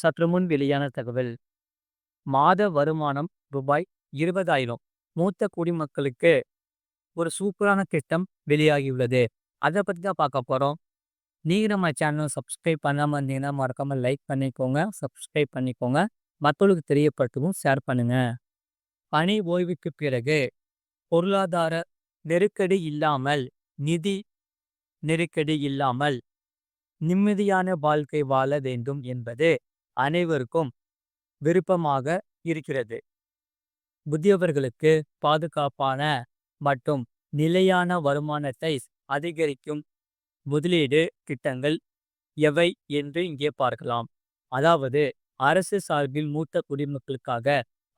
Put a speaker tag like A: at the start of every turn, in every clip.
A: சற்று முன் வெளியான தகவல். மாத வருமானம் ரூபாய் இருபதாயிரம். மூத்த குடிமக்களுக்கு ஒரு சூப்பரான திட்டம் வெளியாகியுள்ளது. அதை பற்றி தான் பார்க்க போகிறோம் நீங்கள் நம்ம சேனல் சப்ஸ்கிரைப் பண்ணாமல் இருந்தீங்கன்னா மறக்காமல் லைக் பண்ணிக்கோங்க சப்ஸ்கிரைப் பண்ணிக்கோங்க. மக்களுக்கு தெரியப்படுத்தவும் ஷேர் பண்ணுங்க. பணி ஓய்வுக்கு பிறகு பொருளாதார நெருக்கடி இல்லாமல் நிதி நெருக்கடி இல்லாமல் நிம்மதியான வாழ்க்கை வாழ வேண்டும் என்பது அனைவருக்கும் விருப்பமாக இருக்கிறது. முதியவர்களுக்கு பாதுகாப்பான மற்றும் நிலையான வருமானத்தை அதிகரிக்கும் முதலீடு திட்டங்கள் எவை என்று இங்கே பார்க்கலாம். அதாவது அரசு சார்பில் மூத்த குடிமக்களுக்காக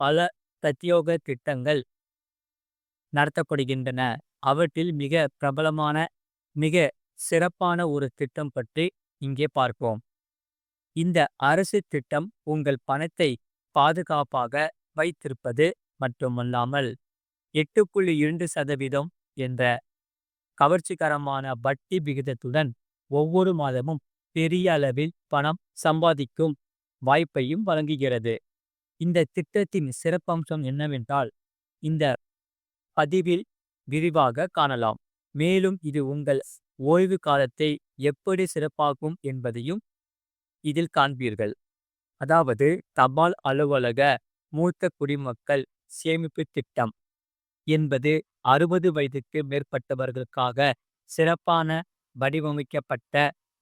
A: பல பிரத்யோக திட்டங்கள் நடத்தப்படுகின்றன. அவற்றில் மிக பிரபலமான மிக சிறப்பான ஒரு திட்டம் பற்றி இங்கே பார்ப்போம். இந்த அரசு திட்டம் உங்கள் பணத்தை பாதுகாப்பாக வைத்திருப்பது மட்டுமல்லாமல் எட்டு புள்ளி இரண்டு சதவீதம் என்ற கவர்ச்சிகரமான வட்டி விகிதத்துடன் ஒவ்வொரு மாதமும் பெரிய அளவில் பணம் சம்பாதிக்கும் வாய்ப்பையும் வழங்குகிறது. இந்த திட்டத்தின் சிறப்பம்சம் என்னவென்றால் இந்த பதிவில் விரிவாக காணலாம். மேலும் இது உங்கள் ஓய்வு காலத்தை எப்படி சிறப்பாகும் என்பதையும் இதில் காண்பீர்கள். அதாவது தபால் அலுவலக மூத்த குடிமக்கள் சேமிப்பு திட்டம் என்பது அறுபது வயதுக்கு மேற்பட்டவர்களுக்காக சிறப்பான வடிவமைக்கப்பட்ட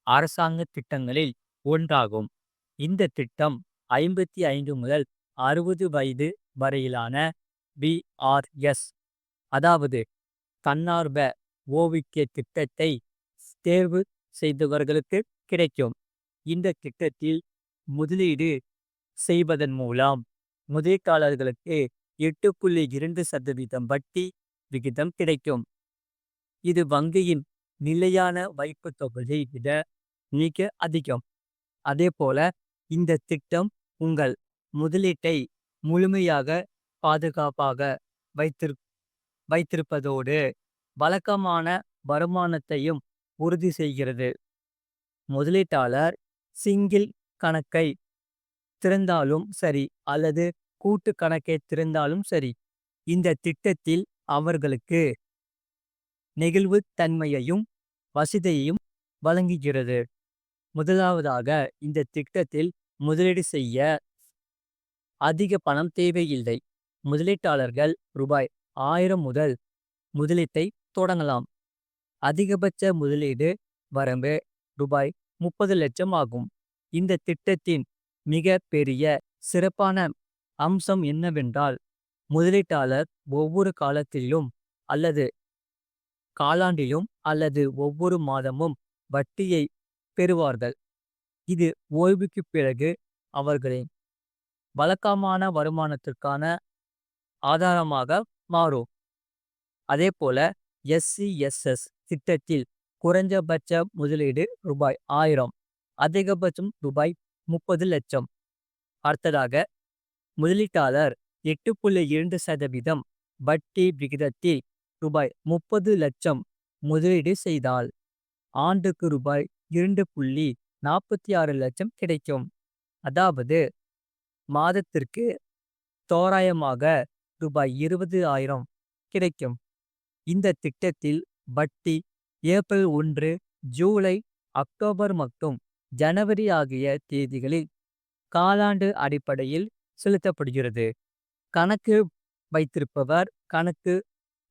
A: அரசாங்க திட்டங்களில் ஒன்றாகும். இந்த திட்டம் ஐம்பத்தி ஐந்து முதல் அறுபது வயது வரையிலான பிஆர்எஸ் அதாவது தன்னார்வ ஓவிக்கிய திட்டத்தை தேர்வு செய்தவர்களுக்கு கிடைக்கும். இந்த திட்டத்தில் முதலீடு செய்வதன் மூலம் முதலீட்டாளர்களுக்கு எட்டு புள்ளி இரண்டு சதவீதம் வட்டி விகிதம் கிடைக்கும். இது வங்கியின் நிலையான வைப்பு தொகையை விட மிக அதிகம். அதே போல இந்த திட்டம் உங்கள் முதலீட்டை முழுமையாக பாதுகாப்பாக வைத்திரு வைத்திருப்பதோடு வழக்கமான வருமானத்தையும் உறுதி செய்கிறது. முதலீட்டாளர் சிங்கிள் கணக்கை திறந்தாலும் சரி அல்லது கூட்டு கணக்கை திறந்தாலும் சரி இந்த திட்டத்தில் அவர்களுக்கு நெகிழ்வு தன்மையையும் வசதியையும் வழங்குகிறது. முதலாவதாக இந்த திட்டத்தில் முதலீடு செய்ய அதிக பணம் தேவையில்லை. முதலீட்டாளர்கள் ரூபாய் ஆயிரம் முதல் முதலீட்டை தொடங்கலாம். அதிகபட்ச முதலீடு வரம்பு ரூபாய் முப்பது லட்சம் ஆகும். இந்த திட்டத்தின் மிக பெரிய சிறப்பான அம்சம் என்னவென்றால் முதலீட்டாளர் ஒவ்வொரு காலத்திலும் அல்லது காலாண்டிலும் அல்லது ஒவ்வொரு மாதமும் வட்டியை பெறுவார்கள். இது ஓய்வுக்கு பிறகு அவர்களின் வழக்கமான வருமானத்திற்கான ஆதாரமாக மாறும். அதேபோல எஸ்சிஎஸ்எஸ் திட்டத்தில் குறைஞ்சபட்ச முதலீடு ரூபாய் ஆயிரம் அதிகபட்சம் ரூபாய் முப்பது லட்சம். அடுத்ததாக முதலீட்டாளர் எட்டு புள்ளி இரண்டு சதவீதம் வட்டி விகிதத்தில் ரூபாய் முப்பது லட்சம் முதலீடு செய்தால் ஆண்டுக்கு ரூபாய் இரண்டு புள்ளி நாற்பத்தி ஆறு லட்சம் கிடைக்கும். அதாவது மாதத்திற்கு தோராயமாக ரூபாய் இருபது ஆயிரம் கிடைக்கும். இந்த திட்டத்தில் வட்டி ஏப்ரல் ஒன்று ஜூலை அக்டோபர் மற்றும் ஜனவரி ஆகிய தேதிகளில் காலாண்டு அடிப்படையில் செலுத்தப்படுகிறது. கணக்கு வைத்திருப்பவர் கணக்கு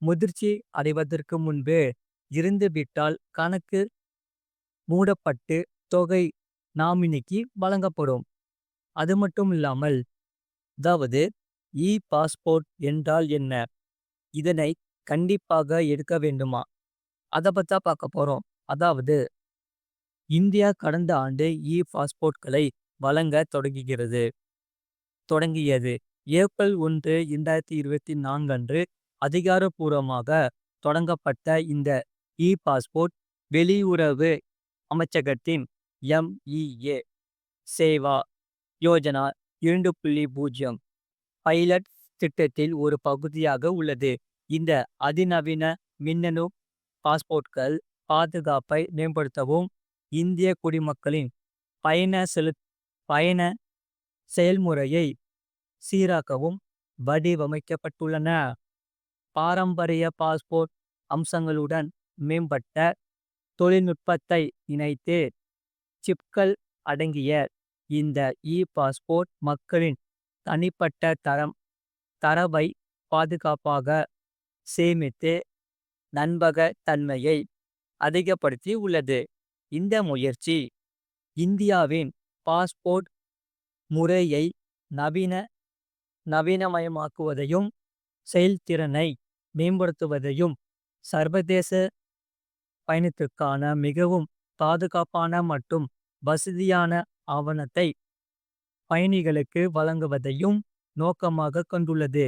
A: முதிர்ச்சி அடைவதற்கு முன்பு இருந்துவிட்டால் கணக்கு மூடப்பட்டு தொகை நாமினிக்கு வழங்கப்படும். அது மட்டும் இல்லாமல் அதாவது இ பாஸ்போர்ட் என்றால் என்ன? இதனை கண்டிப்பாக எடுக்க வேண்டுமா? அதை பற்றா பார்க்க போறோம். அதாவது இந்தியா கடந்த ஆண்டு இ பாஸ்போர்ட்களை வழங்க தொடங்குகிறது. தொடங்கியது. ஏப்ரல் ஒன்று இரண்டாயிரத்தி இருபத்தி நான்கு அன்று அதிகாரப்பூர்வமாக தொடங்கப்பட்ட இந்த இ பாஸ்போர்ட் வெளியுறவு அமைச்சகத்தின் எம்இஏ சேவா யோஜனா இரண்டு புள்ளி பூஜ்ஜியம் பைலட் திட்டத்தில் ஒரு பகுதியாக உள்ளது. இந்த அதிநவீன மின்னணு பாஸ்போர்ட்கள் பாதுகாப்பை மேம்படுத்தவும் இந்திய குடிமக்களின் பயண செலுத் பயண செயல்முறையை சீராக்கவும் வடிவமைக்கப்பட்டுள்ளன. பாரம்பரிய பாஸ்போர்ட் அம்சங்களுடன் மேம்பட்ட தொழில்நுட்பத்தை இணைத்து. சிப்கள் அடங்கிய இந்த இ-பாஸ்போர்ட் மக்களின் தனிப்பட்ட தரம். தரவை பாதுகாப்பாக சேமித்து நம்பகத்தன்மையை அதிகப்படுத்தி உள்ளது. இந்த முயற்சி இந்தியாவின் பாஸ்போர்ட் முறையை நவீன. நவீனமயமாக்குவதையும் செயல்திறனை மேம்படுத்துவதையும். சர்வதேச பயணத்திற்கான மிகவும் பாதுகாப்பான மற்றும். வசதியான ஆவணத்தை பயணிகளுக்கு வழங்குவதையும். நோக்கமாக கொண்டுள்ளது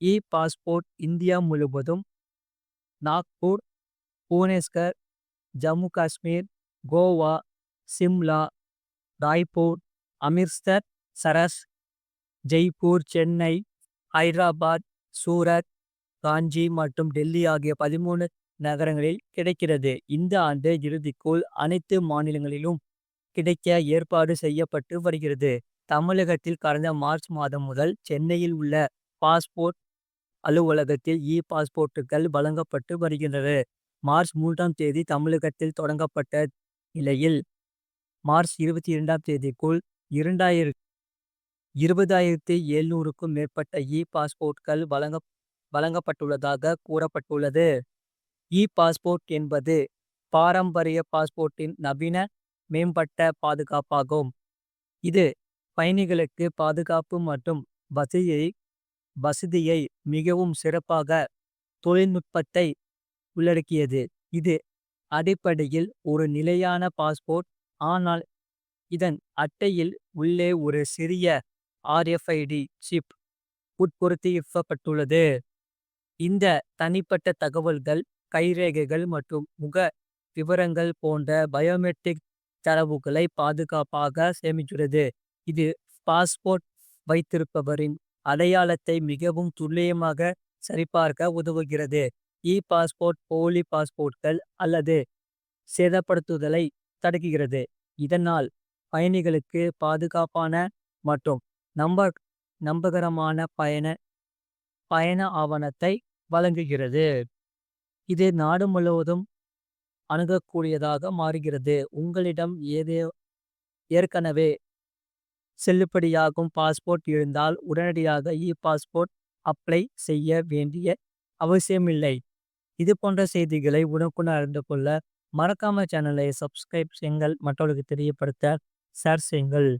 A: இ-பாஸ்போர்ட் இந்தியா முழுவதும். நாக்பூர் புவனேஸ்கர் ஜம்மு காஷ்மீர் கோவா. சிம்லா ராய்ப்பூர் அமிர்ஸ்தர் சரஸ் ஜெய்ப்பூர். சென்னை ஹைதராபாத் சூரத் காஞ்சி மற்றும் டெல்லி ஆகிய. பதிமூணு நகரங்களில் கிடைக்கிறது இந்த ஆண்டு இறுதிக்குள். அனைத்து மாநிலங்களிலும் கிடைக்க ஏற்பாடு செய்யப்பட்டு வருகிறது. தமிழகத்தில் கடந்த மார்ச் மாதம் முதல் சென்னையில் உள்ள. பாஸ்போர்ட் அலுவலகத்தில் இ-பாஸ்போர்ட்டுகள் வழங்கப்பட்டு வருகின்றது மார்ச் மூன்றாம் தேதி தமிழகத்தில் தொடங்கப்பட்ட நிலையில். மார்ச் 22ஆம் தேதிக்குள் 20700க்கும் மேற்பட்ட. இ-பாஸ்போர்ட்கள் வழங்கப்பட்டுள்ளதாக கூறப்பட்டுள்ளது. இ-பாஸ்போர்ட் என்பது பாரம்பரிய பாஸ்போர்ட்டின் நவீன. மேம்பட்ட பாதுகாப்பாகும் இது பயணிகளுக்கு பாதுகாப்பு மற்றும். வசதியை வசதியை மிகவும் சிறப்பாக தொழில்நுட்பத்தை. உள்ளடக்கியது இது அடிப்படையில் ஒரு நிலையான பாஸ்போர்ட். ஆனால் இதன் அட்டையில் உள்ளே ஒரு சிறிய ஆர்எஃப்ஐடி சிப். உட்பொதிக்கப்பட்டுள்ளது இந்த தனிப்பட்ட தகவல்கள். கைரேகைகள் மற்றும் முக விவரங்கள் போன்ற பயோமெட்ரிக். தரவுகளை பாதுகாப்பாக சேமிக்கிறது. இது பாஸ்போர்ட் வைத்திருப்பவரின். அடையாளத்தை மிகவும் துல்லியமாக சரிபார்க்க உதவுகிறது. இ-பாஸ்போர்ட் போலி பாஸ்போர்ட்கள் அல்லது சேதப்படுத்துதலை தடுக்குகிறது இதனால் பயணிகளுக்கு பாதுகாப்பான. மற்றும் நம்ப நம்பகரமான பயண பயண ஆவணத்தை வழங்குகிறது. இது நாடு முழுவதும் அணுகக்கூடியதாக மாறுகிறது. உங்களிடம் ஏற்கனவே செல்லுபடியாகும் பாஸ்போர்ட் இருந்தால். உடனடியாக இ-பாஸ்போர்ட் அப்ளை செய்ய வேண்டிய அவசியமில்லை. இது போன்ற செய்திகளை உடனுக்குடன் அறிந்து கொள்ள. மறக்காம சேனலை சப்ஸ்கிரைப் செய்யுங்கள் மற்றவர்களுக்கு தெரியப்படுத்த. ஷேர் செய்யுங்கள்.